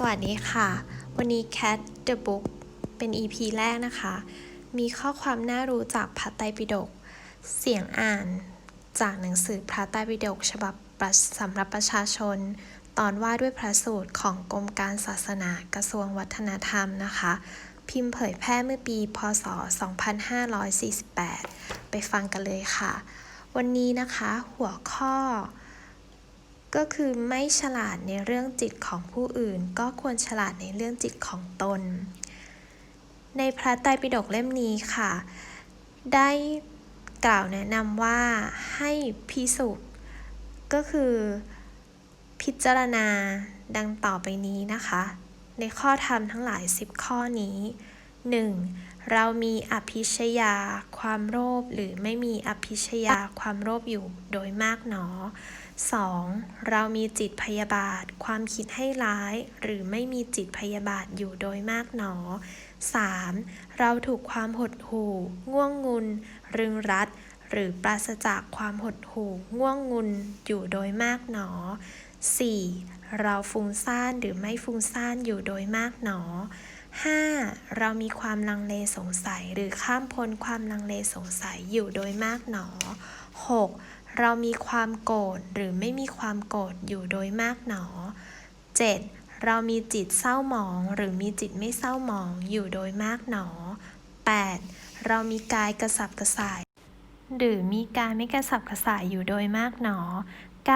สวัสดีค่ะ วันนี้ Cat the Book เป็น EP แรกนะคะ มีข้อความน่ารู้จากพระไตรปิฎก เสียงอ่านจากหนังสือพระไตรปิฎกฉบับสำหรับประชาชน ตอนว่าด้วยพระสูตรของกรมการศาสนากระทรวงวัฒนธรรมนะคะ พิมพ์เผยแพร่เมื่อปี พศ 2548 ไปฟังกันเลยค่ะ วันนี้นะคะหัวข้อ ก็คือไม่ฉลาดในเรื่องจิตของผู้อื่น ก็ควรฉลาดในเรื่องจิตของตน ในพระไตรปิฎกเล่มนี้ค่ะ ได้กล่าวแนะนำว่าให้พิสุก็คือพิจารณาดังต่อไปนี้นะคะ ในข้อธรรมทั้งหลาย 10 ข้อนี้ 1. เรามีอภิชยาความโลภหรือไม่มีอภิชยาความโลภอยู่โดยมากหนอ 2. เรามีจิตพยาบาท ความคิดให้ร้าย หรือไม่มีจิตพยาบาทอยู่โดยมากหนอ 3. เราถูกความหดหู่ ง่วงงุน รึงรัด หรือปราศจากความหดหู่ ง่วงงุนอยู่โดยมากหนอ 4. เราฟุ้งซ่านหรือไม่ฟุ้งซ่านอยู่โดยมากหนอ 5. เรามีความลังเลสงสัยหรือข้ามพ้นความลังเลสงสัยอยู่โดยมากหนอ 6. เรามีความโกรธหรือไม่มีความโกรธอยู่โดยมากหนอ 7. เรามีจิตเศร้าหมองหรือมีจิตไม่เศร้าหมองอยู่โดยมากหนอ 8. เรามีกายกระสับกระส่าย หรือมีกายไม่กระสับกระส่ายอยู่โดยมากหนอ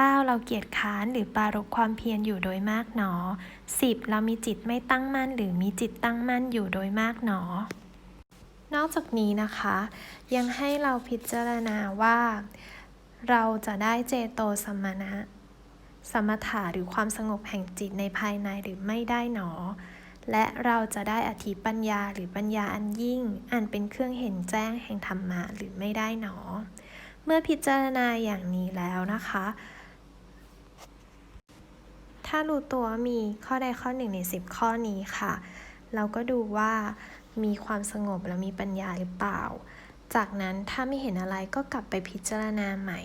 9. เราเกียจค้านหรือปารบความเพียรอยู่โดยมากหนอ 10. เรามีจิตไม่ตั้งมั่น หรือมีจิตตั้งมั่นอยู่โดยมากหนอ นอกจากนี้นะคะ ยังให้เราพิจารณาว่า เราจะได้เจโตสมณะ สมถะหรือความสงบแห่งจิตในภายในหรือไม่ได้หนอ และเราจะได้อธิปัญญาหรือปัญญาอันยิ่ง อันเป็นเครื่องเห็นแจ้งแห่งธรรมะหรือไม่ได้หนอเมื่อพิจารณาอย่างนี้แล้วนะคะ ถ้ารู้ตัวมีข้อใดข้อหนึ่งใน 10 ข้อนี้ค่ะ เราก็ดูว่ามีความสงบและมีปัญญาหรือเปล่า จากนั้นถ้าไม่เห็นอะไรก็กลับไปพิจารณาใหม่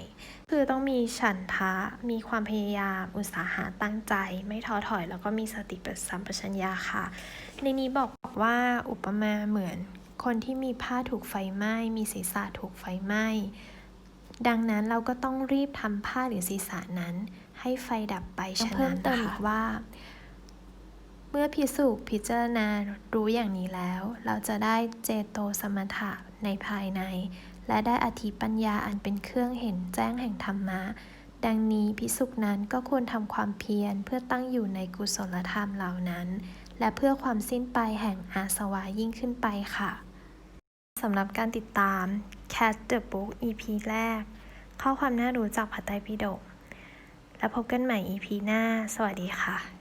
คือต้องมีฉันทะ มีความพยายาม อุตสาหะตั้งใจ ไม่ท้อถอย แล้วก็มีสติปัสัมปชัญญะค่ะ ในนี้บอกว่าอุปมาเหมือนคนที่มีผ้าถูกไฟไหม้ มีศีรษะถูกไฟไหม้ ดังนั้นเราก็ต้องรีบทำผ้าหรือศีรษะนั้น ให้ไฟดับไปฉะนั้นเพิ่มเติมอีกว่า เมื่อพิสูจพิจารณารู้อย่างนี้แล้ว เราจะได้เจโตสมถะในภายใน และได้อธิปัญญาอันเป็นเครื่องเห็นแจ้งแห่งธรรมะดังนี้พิสุกนั้นก็ควรทำความเพียรเพื่อตั้งอยู่ในกุศลธรรมเหล่านั้น และเพื่อความสิ้นไปแห่งอาสวะยิ่งขึ้นไปค่ะ สำหรับการติดตาม Cat the Book EP แรกข้อความน่ารู้จากพระไตรปิฎก แล้วพบกันใหม่ EP หน้า สวัสดีค่ะ